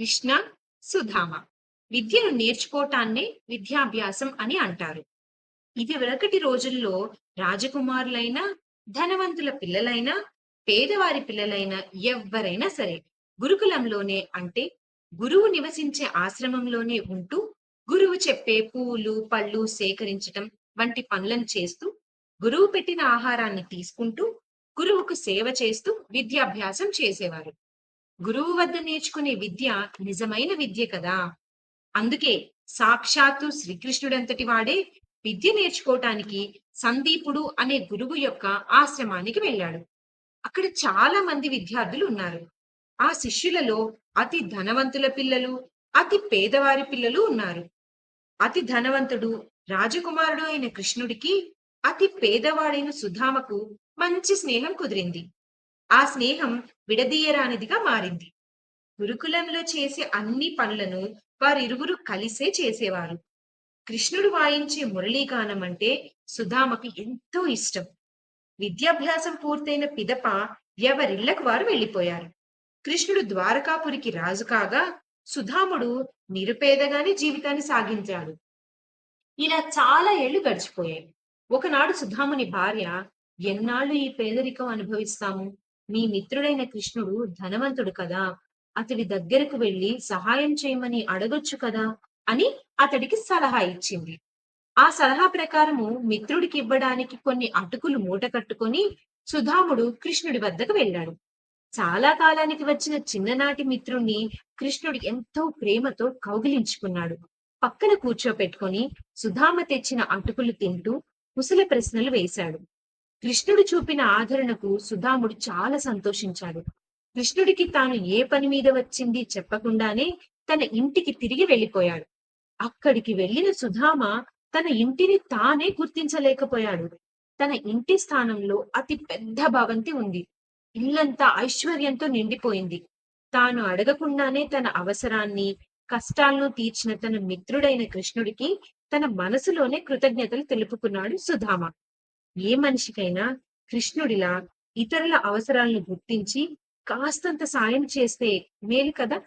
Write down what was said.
కృష్ణ సుధామ. విద్యను నేర్చుకోవటాన్నే విద్యాభ్యాసం అని అంటారు. ఇది వెనకటి రోజుల్లో రాజకుమారులైనా ధనవంతుల పిల్లలైనా పేదవారి పిల్లలైనా ఎవ్వరైనా సరే గురుకులంలోనే అంటే గురువు నివసించే ఆశ్రమంలోనే ఉంటూ గురువు చెప్పే పూలు పళ్ళు సేకరించటం వంటి పనులను చేస్తూ గురువు పెట్టిన ఆహారాన్ని తీసుకుంటూ గురువుకు సేవ చేస్తూ విద్యాభ్యాసం చేసేవారు. గురువు వద్ద నేర్చుకునే విద్య నిజమైన విద్య కదా. అందుకే సాక్షాత్తు శ్రీకృష్ణుడంతటి వాడే విద్య నేర్చుకోవటానికి సందీపుడు అనే గురువు యొక్క ఆశ్రమానికి వెళ్ళాడు. అక్కడ చాలా మంది విద్యార్థులు ఉన్నారు. ఆ శిష్యులలో అతి ధనవంతుల పిల్లలు అతి పేదవారి పిల్లలు ఉన్నారు. అతి ధనవంతుడు రాజకుమారుడు అయిన కృష్ణుడికి అతి పేదవాడైన సుధామకు మంచి స్నేహం కుదిరింది. ఆ స్నేహం విడదీయరానిదిగా మారింది. గురుకులంలో చేసే అన్ని పనులను వారిరువురు కలిసే చేసేవారు. కృష్ణుడు వాయించే మురళీగానం అంటే సుధామకు ఎంతో ఇష్టం. విద్యాభ్యాసం పూర్తయిన పిదప ఎవరిళ్ళకు వారు వెళ్ళిపోయారు. కృష్ణుడు ద్వారకాపురికి రాజు కాగా సుధాముడు నిరుపేదగానే జీవితాన్ని సాగించాడు. ఇలా చాలా ఏళ్ళు గడిచిపోయాయి. ఒకనాడు సుధాముని భార్య ఎన్నాళ్ళు ఈ పేదరికం అనుభవిస్తాము? మీ మిత్రుడైన కృష్ణుడు ధనవంతుడు కదా. అతడి దగ్గరకు వెళ్ళి సహాయం చేయమని అడగొచ్చు కదా అని అతడికి సలహా ఇచ్చింది. ఆ సలహా ప్రకారము మిత్రుడికి ఇవ్వడానికి కొన్ని అటుకులు మూట కట్టుకొని సుధాముడు కృష్ణుడి వద్దకు వెళ్ళాడు. చాలా కాలానికి వచ్చిన చిన్ననాటి మిత్రుణ్ణి కృష్ణుడు ఎంతో ప్రేమతో కౌగిలించుకున్నాడు. పక్కన కూర్చోపెట్టుకొని సుధామ తెచ్చిన అటుకులు తింటూ కుశల ప్రశ్నలు వేశాడు. కృష్ణుడు చూపిన ఆదరణకు సుధాముడు చాలా సంతోషించాడు. కృష్ణుడికి తాను ఏ పని మీద వచ్చింది చెప్పకుండానే తన ఇంటికి తిరిగి వెళ్ళిపోయాడు. అక్కడికి వెళ్ళిన సుధామ తన ఇంటిని తానే గుర్తించలేకపోయాడు. తన ఇంటి స్థానంలో అతి పెద్ద భవంతి ఉంది. ఇల్లంతా ఐశ్వర్యంతో నిండిపోయింది. తాను అడగకుండానే తన అవసరాన్ని కష్టాలను తీర్చిన తన మిత్రుడైన కృష్ణుడికి తన మనసులోనే కృతజ్ఞతలు తెలుపుకున్నాడు సుధామ. ఏ మనిషికైనా కృష్ణుడిలా ఇతరుల అవసరాలను గుర్తించి కాస్తంత సాయం చేస్తే మేలు కదా?